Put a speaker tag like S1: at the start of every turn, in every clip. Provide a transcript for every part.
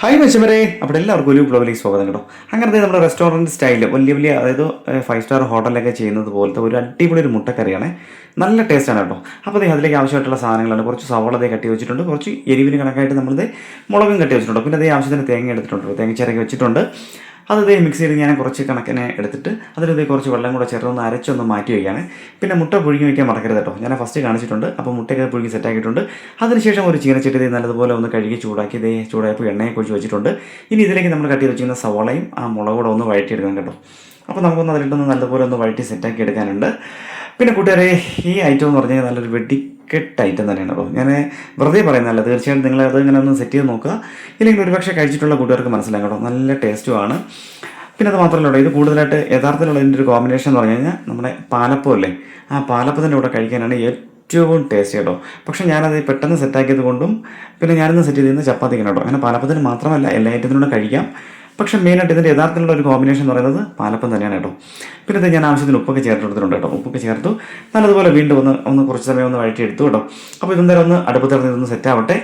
S1: Hi മെച്ചവരെ അവിടെ എല്ലാവർക്കും ഒരു ബ്ലോഗിലേക്ക് സ്വാഗതം കേട്ടോ. അങ്ങനത്തെ നമ്മുടെ റെസ്റ്റോറന്റ് സ്റ്റൈൽ വലിയ വലിയ അതായത് ഫൈവ് സ്റ്റാർ ഹോട്ടലൊക്കെ ചെയ്യുന്നത് പോലത്തെ ഒരു അടിപൊളി ഒരു മുട്ടക്കറിയാണ്. നല്ല ടേസ്റ്റാണ് കേട്ടോ. അപ്പോൾ അതേ അതിലേക്ക് ആവശ്യമായിട്ടുള്ള സാധനങ്ങളാണ്. കുറച്ച് സവള ദേ കട്ടി വെച്ചിട്ടുണ്ട്. കുറച്ച് എരിവിന് കണക്കായിട്ട് നമ്മളിത് മുളകും കട്ടി വെച്ചിട്ടുണ്ട്. പിന്നെ അതേ ആവശ്യത്തിന് തേങ്ങ എടുത്തിട്ടുണ്ട്. തേങ്ങ ചിരക്കി വെച്ചിട്ടുണ്ട്. അത് ഇതേ മിക്സ് ചെയ്ത് ഞാൻ കുറച്ച് കണക്കിനെ എടുത്തിട്ട് അതിലിതേ കുറച്ച് വെള്ളം കൂടെ ചേർത്തൊന്ന് അരച്ചൊന്ന് മാറ്റി വയ്ക്കുകയാണ്. പിന്നെ മുട്ട പുഴുങ്ങി വയ്ക്കാൻ മറക്കരുത് കേട്ടോ. ഞാൻ ഫസ്റ്റ് കാണിച്ചിട്ടുണ്ട്. അപ്പോൾ മുട്ടയൊക്കെ പുഴുങ്ങി സെറ്റാക്കിയിട്ടുണ്ട് അതിനുശേഷം ഒരു ചീനച്ചട്ടി നല്ലതുപോലെ ഒന്ന് കഴുകി ചൂടാക്കി ഇതേ ചൂടായപ്പോൾ എണ്ണയെ കുഴിച്ച് വെച്ചിട്ടുണ്ട്. ഇനി ഇതിലേക്ക് നമ്മൾ കട്ടി വെച്ചിരിക്കുന്ന സവോളയും ആ മുളക് കൂടെ ഒന്ന് വഴറ്റിയെടുക്കണം കേട്ടോ. അപ്പോൾ നമുക്കൊന്ന് അതിലിട്ടൊന്ന് നല്ലതുപോലെ ഒന്ന് വഴറ്റി സെറ്റാക്കി എടുക്കാനുണ്ട്. പിന്നെ കൂട്ടുകാരെ ഈ ഐറ്റം എന്ന് പറഞ്ഞാൽ നല്ലൊരു വെടിക്കെട്ട് ഐറ്റം തന്നെയാണ് കേട്ടോ ഞാൻ വെറുതെ പറയുന്നതല്ല തീർച്ചയായിട്ടും നിങ്ങൾ അത് ഇങ്ങനെ ഒന്ന് സെറ്റ് ചെയ്ത് നോക്കുക. ഇല്ലെങ്കിൽ ഒരുപക്ഷെ കഴിച്ചിട്ടുള്ള കൂട്ടുകാർക്ക് മനസ്സിലാകും കേട്ടോ. നല്ല ടേസ്റ്റുമാണ് പിന്നെ അത് മാത്രമല്ല കേട്ടോ ഇത് കൂടുതലായിട്ട് യഥാർത്ഥത്തിലുള്ള ഇതിന്റെ ഒരു കോമ്പിനേഷൻ എന്ന് പറഞ്ഞു കഴിഞ്ഞാൽ നമ്മുടെ പാലപ്പം അല്ലേ? ആ പാലപ്പത്തിന്റെ കൂടെ കഴിക്കാനാണ് ഏറ്റവും ടേസ്റ്റ് കേട്ടോ. പക്ഷേ ഞാനത് പെട്ടെന്ന് സെറ്റാക്കിയത് കൊണ്ടും പിന്നെ ഞാനിന്ന് സെറ്റ് ചെയ്തിരുന്ന ചപ്പാത്തിക്കാണ് കേട്ടോ. അങ്ങനെ പാലപ്പത്തിന് മാത്രമല്ല എല്ലാ ഐറ്റത്തിനോട് കഴിക്കാം. പക്ഷേ മെയിനായിട്ട് ഇതിന്റെ യഥാർത്ഥത്തിലുള്ള ഒരു കോമ്പിനേഷൻ എന്ന് പറയുന്നത് പാലപ്പം തന്നെയാണ് കേട്ടോ. പിന്നെ ഇത് ഞാൻ ആവശ്യത്തിന് ഉപ്പൊക്കെ ചേർത്ത് കൊടുത്തിട്ടുണ്ട് കേട്ടോ. ഉപ്പൊക്കെ ചേർത്തു. നല്ലതുപോലെ വീണ്ടും ഒന്ന് ഒന്ന് കുറച്ച് സമയം ഒന്ന് വഴറ്റിയെടുത്തു കേട്ടോ. അപ്പോൾ ഇതെന്തായാലും ഒന്ന് അടുപ്പത്ത് ഇറങ്ങി ഇതൊന്ന് സെറ്റ് ആവട്ടെ.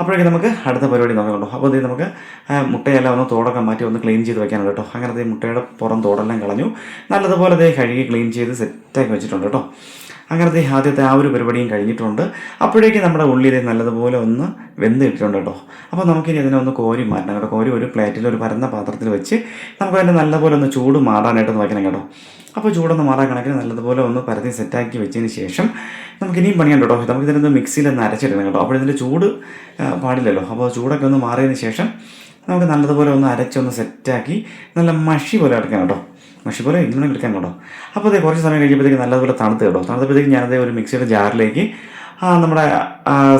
S1: അപ്പോഴേക്കും നമുക്ക് അടുത്ത പരിപാടി നോക്കാം കേട്ടോ. അപ്പോൾ ഇത് നമുക്ക് മുട്ടയെല്ലാം ഒന്ന് തോടൊക്കെ മാറ്റി ഒന്ന് ക്ലീൻ ചെയ്ത് വെക്കാനുണ്ട് കേട്ടോ. അങ്ങനത്തെ മുട്ടയുടെ പുറം തോടെല്ലാം കളഞ്ഞു. നല്ലതുപോലെ ഇത് കഴുകി ക്ലീൻ ചെയ്ത് സെറ്റാക്കി വെച്ചിട്ടുണ്ട് കേട്ടോ. അങ്ങനത്തെ ആദ്യത്തെ ആ ഒരു പരിപാടിയും കഴിഞ്ഞിട്ടുണ്ട്. അപ്പോഴേക്കും നമ്മുടെ ഉള്ളിൽ നല്ലതുപോലെ ഒന്ന് വെന്ത് കിട്ടിയിട്ടുണ്ട് കേട്ടോ. അപ്പോൾ നമുക്കിനി അതിനെ ഒന്ന് കോരി മാറ്റണം കേട്ടോ. കോരി ഒരു പ്ലേറ്റിൽ ഒരു പരന്ന പാത്രത്തിൽ വെച്ച് നമുക്ക് അതിന്റെ നല്ലപോലെ ഒന്ന് ചൂട് മാറാനായിട്ട് നോക്കണം കേട്ടോ. അപ്പോൾ ചൂടൊന്ന് മാറാൻ കണക്കിന് നല്ലതുപോലെ ഒന്ന് പരത്തി സെറ്റാക്കി വെച്ചതിന് ശേഷം നമുക്ക് ഇനിയും പണിയാൻ കേട്ടോ. നമുക്ക് ഇതിനൊന്ന് മിക്സിയിൽ ഒന്ന് അരച്ചിടണം കേട്ടോ. അപ്പോൾ ഇതിന്റെ ചൂട് പാടില്ലല്ലോ. അപ്പോൾ ചൂടൊക്കെ ഒന്ന് മാറിയതിന് ശേഷം നമുക്ക് നല്ലതുപോലെ ഒന്ന് അരച്ചൊന്ന് സെറ്റാക്കി നല്ല മഷി പോലെ എടുക്കണം കേട്ടോ. മഷി പോലെ ഇങ്ങനെ എടുക്കാൻ കേട്ടോ. അപ്പോൾ അതേ കുറച്ച് സമയം കഴിയുമ്പോഴത്തേക്ക് നല്ലതുപോലെ തണുത്ത് കേട്ടോ. തണുത്തപ്പോഴത്തേക്ക് ഞാനതേ ഒരു മിക്സിയുടെ ജാറിലേക്ക് ആ നമ്മുടെ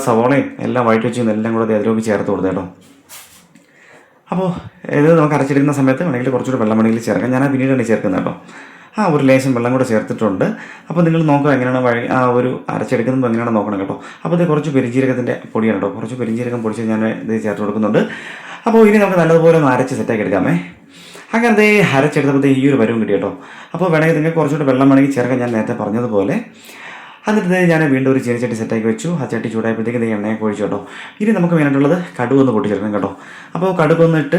S1: സവോളയും എല്ലാം വൈറ്റ് വെച്ചും എല്ലാം കൂടെ അതിലേക്ക് ചേർത്ത് കൊടുത്തു കേട്ടോ. അപ്പോൾ ഇത് നമുക്ക് അരച്ചെടുക്കുന്ന സമയത്ത് വേണമെങ്കിൽ കുറച്ചുകൂടി വെള്ളം വേണമെങ്കിൽ ചേർക്കാം. ഞാൻ പിന്നീടാണ് ചേർക്കുന്നത് കേട്ടോ. ആ ഒരു ലേശം വെള്ളം കൂടെ ചേർത്തിട്ടുണ്ട്. അപ്പോൾ നിങ്ങൾ നോക്കുക എങ്ങനെയാണ് വഴി ആ ഒരു അരച്ചെടുക്കുന്നത് എങ്ങനെയാണ് നോക്കണം കേട്ടോ. അപ്പോൾ ഇത് കുറച്ച് പെരിഞ്ചീരകത്തിന്റെ പൊടിയാണ് കേട്ടോ. കുറച്ച് പെരിഞ്ചീരകം പൊടിച്ച് ഞാൻ ഇത് ചേർത്ത് കൊടുക്കുന്നുണ്ട്. അപ്പോൾ ഇനി നമുക്ക് നല്ലതുപോലെ ഒന്ന് അരച്ച് സെറ്റാക്കി എടുക്കാമേ. അങ്ങനെ ദേ അരച്ചെടുത്തപ്പോഴത്തേ ഈ ഒരു പരുവം കിട്ടി കേട്ടോ അപ്പോൾ വേണമെങ്കിൽ നിങ്ങൾക്ക് കുറച്ചുകൂടി വെള്ളം വേണമെങ്കിൽ ചേർക്കാൻ ഞാൻ നേരത്തെ പറഞ്ഞതുപോലെ. എന്നിട്ട് ഞാൻ വീണ്ടും ഒരു ചീനച്ചട്ടി സെറ്റാക്കി വെച്ചു. ആ ചട്ടി ചൂടായപ്പോഴത്തേക്ക് ദേ എണ്ണയെ ഒഴിച്ചു കേട്ടോ. ഇനി നമുക്ക് വേണ്ടിയിട്ടുള്ളത് കടുക് ഒന്ന് പൊട്ടിച്ചെടുക്കണം കേട്ടോ. അപ്പോൾ കടുക് ഒന്നിട്ട്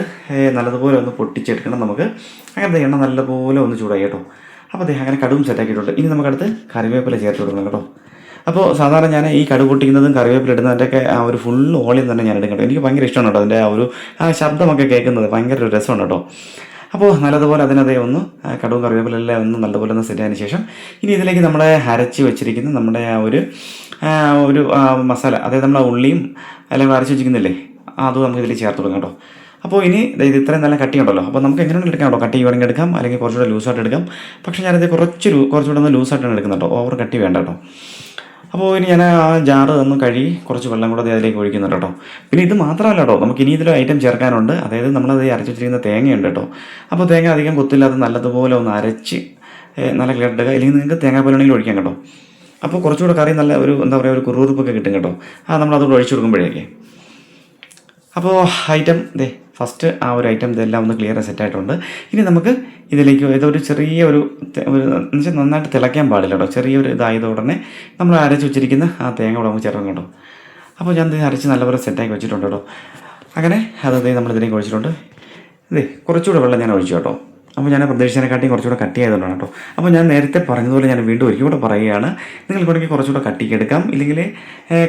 S1: നല്ലതുപോലെ ഒന്ന് പൊട്ടിച്ചെടുക്കണം നമുക്ക്. അങ്ങനത്തെ എണ്ണ നല്ലപോലെ ഒന്ന് ചൂടായി കേട്ടോ. അപ്പോൾ ദേ അങ്ങനെ കടുവും സെറ്റാക്കിയിട്ടുണ്ട് ഇനി നമുക്കടുത്ത് കറിവേപ്പില ചേർത്ത് കൊടുക്കണം കേട്ടോ. അപ്പോൾ സാധാരണ ഞാൻ ഈ കടുക് പൊട്ടിക്കുന്നതും കറിവേപ്പില ഇടുന്നതിന്റെയൊക്കെ ആ ഒരു ഫുൾ ഓളിയും തന്നെ ഞാൻ എടുക്കണം എനിക്ക് ഭയങ്കര ഇഷ്ടമാണ് കേട്ടോ അതിന്റെ ആ ഒരു ആ ശബ്ദമൊക്കെ കേൾക്കുന്നത്. ഭയങ്കര ഒരു രസമാണ് കേട്ടോ. അപ്പോൾ നല്ലതുപോലെ അതിനതേ ഒന്ന് കടുവും കറിവേപ്പിലെല്ലാം ഒന്ന് നല്ലതുപോലെ ഒന്ന് സെറ്റ് ആയതിനു ശേഷം ഇനി ഇതിലേക്ക് നമ്മളെ അരച്ച് വെച്ചിരിക്കുന്ന നമ്മുടെ ആ ഒരു ഒരു മസാല അതായത് നമ്മൾ ഉള്ളിയും അല്ലെങ്കിൽ അരച്ച് വെച്ചിരിക്കുന്നില്ലേ? അതും നമുക്ക് ഇതിൽ ചേർത്ത് കൊടുക്കാം കേട്ടോ. അപ്പോൾ ഇനി ഇത് ഇത്രയും നല്ല കട്ടി ഉണ്ടല്ലോ. അപ്പോൾ നമുക്ക് എങ്ങനെയാണ് എടുക്കാം കേട്ടോ. കട്ടി വേണമെങ്കിൽ എടുക്കാം. അല്ലെങ്കിൽ കുറച്ചുകൂടെ ലൂസായിട്ട് എടുക്കാം. പക്ഷേ ഞാനത് കുറച്ച് ലൂ- കുറച്ചുകൂടെ ഒന്ന് ലൂസായിട്ടാണ് എടുക്കുന്നത് കേട്ടോ. ഓവർ കട്ടി വേണ്ട കേട്ടോ. അപ്പോൾ ഇനി ഞാൻ ആ ജാറ് ഒന്ന് കഴുകി കുറച്ച് വെള്ളം കൂടെ അതിലേക്ക് ഒഴിക്കുന്നുണ്ട് കേട്ടോ. പിന്നെ ഇത് മാത്രമല്ല കേട്ടോ നമുക്ക് ഇനി ഇതിൽ ഐറ്റം ചേർക്കാനുണ്ട്. അതായത് നമ്മളത് അരച്ച് തേങ്ങയുണ്ട് കേട്ടോ. അപ്പോൾ തേങ്ങ അധികം കൊത്തില്ലാതെ നല്ലതുപോലെ ഒന്ന് അരച്ച് നല്ല കിട്ടുക അല്ലെങ്കിൽ നിങ്ങൾക്ക് തേങ്ങാപ്പാലാണെങ്കിൽ ഒഴിക്കാം കേട്ടോ. അപ്പോൾ കുറച്ചുകൂടെ കറി നല്ല ഒരു എന്താ പറയുക ഒരു കുറുകുറുപ്പൊക്കെ കിട്ടും കേട്ടോ. ആ നമ്മൾ ഒഴിച്ചു കൊടുക്കുമ്പോഴേക്കേ. അപ്പോൾ ഐറ്റം ദേ ഫസ്റ്റ് ആ ഒരു ഐറ്റം ഇതെല്ലാം ഒന്ന് ക്ലിയർ സെറ്റായിട്ടുണ്ട് ഇനി നമുക്ക് ഇതിലേക്ക് ഇതൊരു ചെറിയ ഒരു എന്നുവെച്ചാൽ വെച്ചാൽ നന്നായിട്ട് തിളയ്ക്കാൻ പാടില്ല കേട്ടോ ചെറിയൊരു ഇതായത് ഉടനെ നമ്മൾ അരച്ച് വെച്ചിരിക്കുന്ന ആ തേങ്ങ കൂടെ നമുക്ക് ചേർക്കാൻ കേട്ടോ. അപ്പോൾ ഞാൻ ഇത് അരച്ച് നല്ലപോലെ സെറ്റാക്കി വെച്ചിട്ടുണ്ട് കേട്ടോ അങ്ങനെ അത് നമ്മളിതിലേക്ക് ഒഴിച്ചിട്ടുണ്ട്. ഇതേ കുറച്ചുകൂടെ വെള്ളം ഞാൻ ഒഴിച്ചു കേട്ടോ. അപ്പോൾ ഞാൻ പ്രതീക്ഷിച്ചതിനെക്കാട്ടിയും കുറച്ചുകൂടെ കട്ടി ആയതുകൊണ്ടാണ് കേട്ടോ. അപ്പോൾ ഞാൻ നേരത്തെ പറഞ്ഞതുപോലെ ഞാൻ വീണ്ടും ഒരിക്കൽ കൂടെ പറയുകയാണ്. നിങ്ങൾക്ക് വേണമെങ്കിൽ കുറച്ചുകൂടെ കട്ടിക്ക് എടുക്കാം. ഇല്ലെങ്കിൽ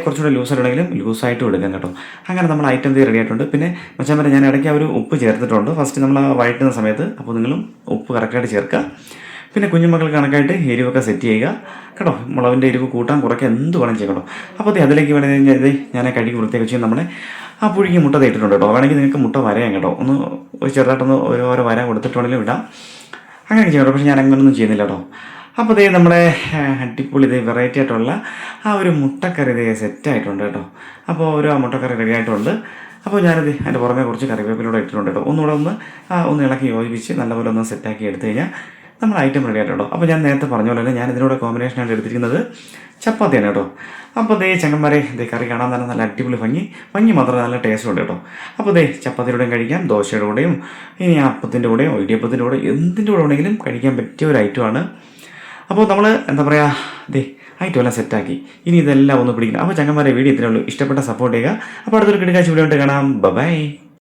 S1: കുറച്ചുകൂടെ ലൂസായിട്ടുണ്ടെങ്കിലും ലൂസായിട്ടും എടുക്കാം കേട്ടോ. അങ്ങനെ നമ്മൾ ഐറ്റം തീ റെഡി ആയിട്ടുണ്ട്. പിന്നെ മച്ചാൻ പറഞ്ഞ ഞാൻ ഇടയ്ക്ക് ഒരു ഉപ്പ് ചേർത്തിട്ടുണ്ട്. ഫസ്റ്റ് നമ്മൾ വഴറ്റുന്ന സമയത്ത് അപ്പോൾ നിങ്ങളും ഉപ്പ് കറക്റ്റായിട്ട് ചേർക്കുക. പിന്നെ കുഞ്ഞുമക്കൾ കണക്കായിട്ട് എരിവൊക്കെ സെറ്റ് ചെയ്യുക. കേട്ടോ മുളകിന്റെ എരിവ് കൂട്ടാൻ കുറയ്ക്കുക. എന്ത് വേണം ചെയ്യണം അപ്പോൾ അതിലേക്ക് വേണമെങ്കിൽ ഞാൻ കഴുകി വൃത്തിയാക്കി വെച്ച് നമ്മളെ ആ പുഴുങ്ങി മുട്ട തേട്ടിട്ടുണ്ട് കേട്ടോ. വേണമെങ്കിൽ നിങ്ങൾക്ക് മുട്ട വരയാം കേട്ടോ. ഒന്ന് ചെറുതായിട്ടൊന്ന് ഓരോ വര കൊടുത്തിട്ടുണ്ടെങ്കിലും ഇടാം. അങ്ങനെ കേട്ടോ. പക്ഷേ ഞാൻ അങ്ങനൊന്നും ചെയ്യുന്നില്ല കേട്ടോ. അപ്പോൾ ഇതേ നമ്മുടെ അടിപൊളി ഇതേ വെറൈറ്റി ആയിട്ടുള്ള ആ ഒരു മുട്ടക്കറി ഇതേ സെറ്റ് ആയിട്ടുണ്ട് കേട്ടോ. അപ്പോൾ ഒരു ആ മുട്ടക്കറി റെഡി ആയിട്ടുണ്ട്. അപ്പോൾ ഞാനിത് അതിന്റെ പുറമെ കുറച്ച് കറിവേപ്പിലൂടെ ഇട്ടിട്ടുണ്ട് കേട്ടോ. ഒന്നുകൂടെ ഒന്ന് ഒന്ന് ഇളക്കി യോജിപ്പിച്ച് നല്ലപോലെ ഒന്ന് സെറ്റാക്കി എടുത്തു കഴിഞ്ഞാൽ നമ്മൾ ഐറ്റം റെഡി ആയിട്ടുണ്ടോ അപ്പോൾ ഞാൻ നേരത്തെ പറഞ്ഞ പോലെ തന്നെ ഞാൻ ഇതിനോട് കോമ്പിനേഷനായിട്ട് എടുത്തിരിക്കുന്നത് ചപ്പാത്തിയാണ് കേട്ടോ. അപ്പോൾ ദേ ചങ്ങന്മാരെ ദേ കറി കാണാൻ തന്നെ നല്ല അടിപൊളി ഭംഗി. ഭംഗി മാത്രമേ നല്ല ടേസ്റ്റ് ഉണ്ട് കേട്ടോ. അപ്പോൾ ദേ ചപ്പാത്തിയുടെ കഴിക്കാം ദോശയുടെ കൂടെയും ഇനി അപ്പത്തിന്റെ കൂടെയും ഇടിയപ്പത്തിന്റെ കൂടെ എന്തിന്റെ കൂടെ ഉണ്ടെങ്കിലും കഴിക്കാൻ പറ്റിയ ഒരു ഐറ്റമാണ് അപ്പോൾ നമ്മൾ എന്താ പറയുക ദേ ഐറ്റം എല്ലാം സെറ്റാക്കി ഇനി ഇതെല്ലാം ഒന്ന് പിടിക്കണം. അപ്പോൾ ചങ്ങന്മാരെ വീഡിയോ ഇത്രയുള്ളൂ ഇഷ്ടപ്പെട്ട സപ്പോർട്ട് ചെയ്യുക. അപ്പോൾ അടുത്തൊരു കിടക്കാഴ്ച വീഡിയോ കാണാം. ബൈ